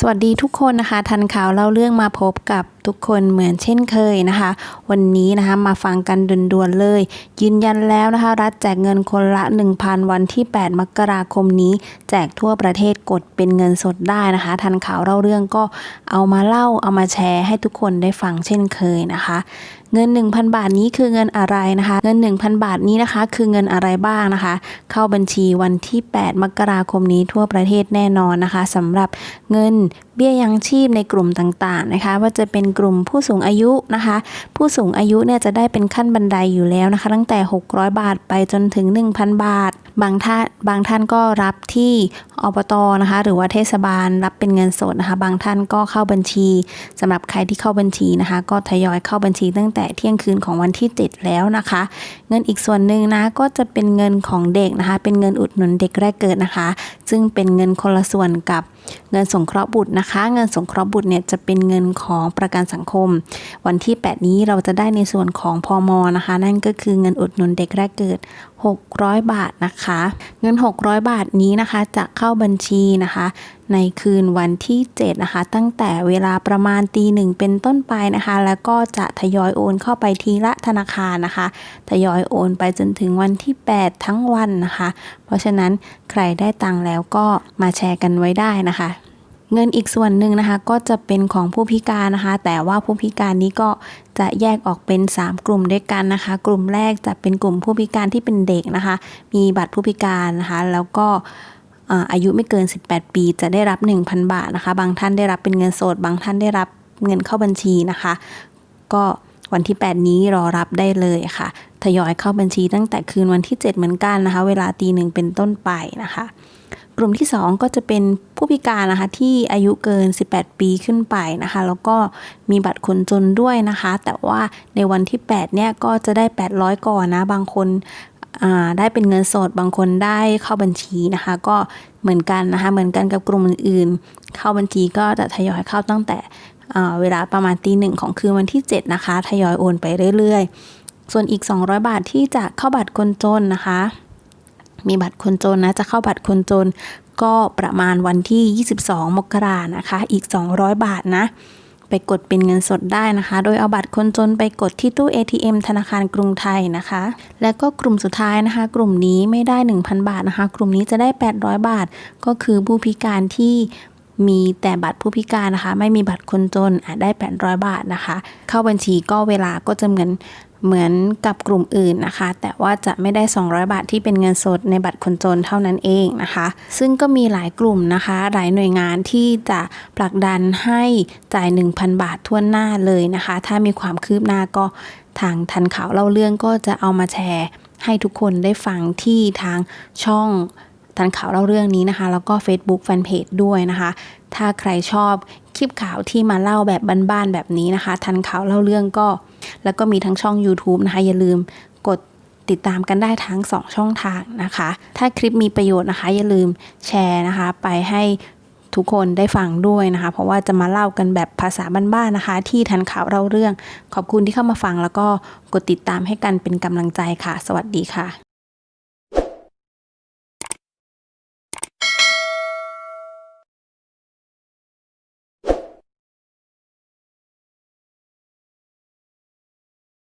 สวัสดีทุกคนนะคะ ทันข่าวเล่าเรื่องมาพบกับทุกคนเหมือนเช่นเคยนะคะ วันนี้นะคะมาฟังกันด่วนๆเลย ยืนยันแล้วนะคะ รัฐแจกเงินคนละ 1,000 วันที่ 8 มกราคมนี้ แจกทั่วประเทศกดเป็นเงินสดได้นะคะ ทันข่าวเล่าเรื่องก็เอามาเล่าเอามาแชร์ให้ทุกคนได้ฟังเช่นเคยนะคะเงิน 1,000 บาทนี้คือเงินอะไรนะคะ เงิน 1,000 บาทนี้นะคะ คือเงินอะไรบ้างนะคะ เข้าบัญชีวันที่ 8 มกราคมนี้ทั่วประเทศแน่นอนนะคะสำหรับเงินเบี้ยยังชีพในกลุ่มต่างๆนะคะ ว่าจะเป็นกลุ่มผู้สูงอายุนะคะ ผู้สูงอายุเนี่ยจะได้เป็นขั้นบันไดอยู่แล้วนะคะ ตั้งแต่ 600 บาทไปจนถึง 1,000 บาท บางท่านบางท่านก็รับที่อบตนะคะ หรือว่าเทศบาลรับเป็นเงินสดนะคะ บางท่านก็เข้าบัญชีสำหรับใครที่เข้าบัญชีนะคะ ก็ทยอยเข้าบัญชีตั้งแต่เที่ยงคืนของวันที่ 7 แล้วนะคะ เงินอีกส่วนหนึ่งนะก็จะเป็นเงินของเด็กนะคะ เป็นเงินอุดหนุนเด็กแรกเกิดนะคะ ซึ่งเป็นเงินคนละส่วนกับเงินสงเคราะห์บุตรนะคะ เงินสงเคราะห์บุตรเนี่ยจะเป็นเงินของประกันสังคม วันที่ 8 นี้เราจะได้ในส่วนของพอมนะคะ นั่นก็คือเงินอุดหนุนเด็กแรกเกิด 600 บาทนะคะ เงิน 600 บาทนี้นะคะจะเข้าบัญชีนะคะ ในคืนวันที่ 7 นะคะ ตั้งแต่เวลาประมาณตีหนึ่งเป็นต้นไปนะคะ แล้วก็จะทยอยโอนเข้าไปทีละธนาคารนะคะ ทยอยโอนไปจนถึงวันที่ 8 ทั้งวันนะคะ เพราะฉะนั้นใครได้ตังค์แล้วก็มาแชร์กันไว้ได้นะคะเงินอีกส่วนหนึ่งนะคะก็จะเป็นของผู้พิการนะคะ แต่ว่าผู้พิการนี้ก็จะแยกออกเป็น 3 กลุ่มด้วยกันนะคะ กลุ่มแรกจะเป็นกลุ่มผู้พิการที่เป็นเด็กนะคะ มีบัตรผู้พิการนะคะ แล้วก็ อายุไม่เกิน 18 ปี จะได้รับ 1,000 บาทนะคะ บางท่านได้รับเป็นเงินสด บางท่านได้รับเงินเข้าบัญชีนะคะ ก็วันที่ 8 นี้รอรับได้เลยค่ะ ทยอยเข้าบัญชีตั้งแต่คืนวันที่ 7 เหมือนกันนะคะ เวลาตีหนึ่งเป็นต้นไปนะคะ กลุ่มที่ 2 ก็จะเป็นผู้พิการนะคะที่อายุเกิน 18 ปีขึ้นไปนะคะ แล้วก็มีบัตรคนจนด้วยนะคะ แต่ว่าในวันที่ 8 เนี่ยก็จะได้ 800 ก่อนนะ บางคน ได้เป็นเงินสดบางคนได้เข้าบัญชีนะคะ ก็เหมือนกันนะคะ เหมือนกันกับกลุ่มอื่นๆ เข้าบัญชีก็จะทยอยเข้าตั้งแต่เวลาประมาณตีหนึ่งของคืนวันที่ 7 นะคะ ทยอยโอนไปเรื่อยๆ ส่วนอีก 200 บาทที่จะเข้าบัตรคนจนนะคะ มีบัตรคนจนนะ จะเข้าบัตรคนจนก็ประมาณวันที่ 22 มกรานะคะ อีก 200 บาทนะ ไปกดเป็นเงินสดได้นะคะ โดยเอาบัตรคนจนไปกดที่ตู้ ATM ธนาคารกรุงไทยนะคะ และก็กลุ่มสุดท้ายนะคะ กลุ่มนี้ไม่ได้ 1,000 บาทนะคะ กลุ่มนี้จะได้ 800 บาท ก็คือผู้พิการที่มีแต่บัตรผู้พิการนะคะ ไม่มีบัตรคนจนอาจได้ 800 บาทนะคะ เข้าบัญชีก็เวลาก็จะเหมือน เหมือนกับกลุ่มอื่นนะคะ แต่ว่าจะไม่ได้ 200 บาทที่เป็นเงินสดในบัตรคนจนเท่านั้นเองนะคะ ซึ่งก็มีหลายกลุ่มนะคะ หลายหน่วยงานที่จะผลักดันให้จ่าย 1,000 บาททั่วหน้าเลยนะคะ ถ้ามีความคืบหน้าก็ทางทันข่าวเล่าเรื่องก็จะเอามาแชร์ให้ทุกคนได้ฟังที่ทางช่องทันข่าวเล่าเรื่องนี้นะคะ แล้วก็ Facebook Fanpage ด้วยนะคะ ถ้าใครชอบคลิปข่าวที่มาเล่าแบบบ้านๆแบบนี้นะคะ ทันข่าวเล่าเรื่องก็ แล้วก็มีทั้งช่อง YouTube นะคะ อย่าลืมกดติดตามกันได้ทั้ง 2 ช่องทางนะคะ ถ้าคลิปมีประโยชน์นะคะ อย่าลืมแชร์นะคะ ไปให้ทุกคนได้ฟังด้วยนะคะ เพราะว่าจะมาเล่ากันแบบภาษาบ้านๆนะคะ ที่ทันข่าวเล่าเรื่อง ขอบคุณที่เข้ามาฟังแล้วก็กดติดตามให้กันเป็นกำลังใจค่ะ สวัสดีค่ะ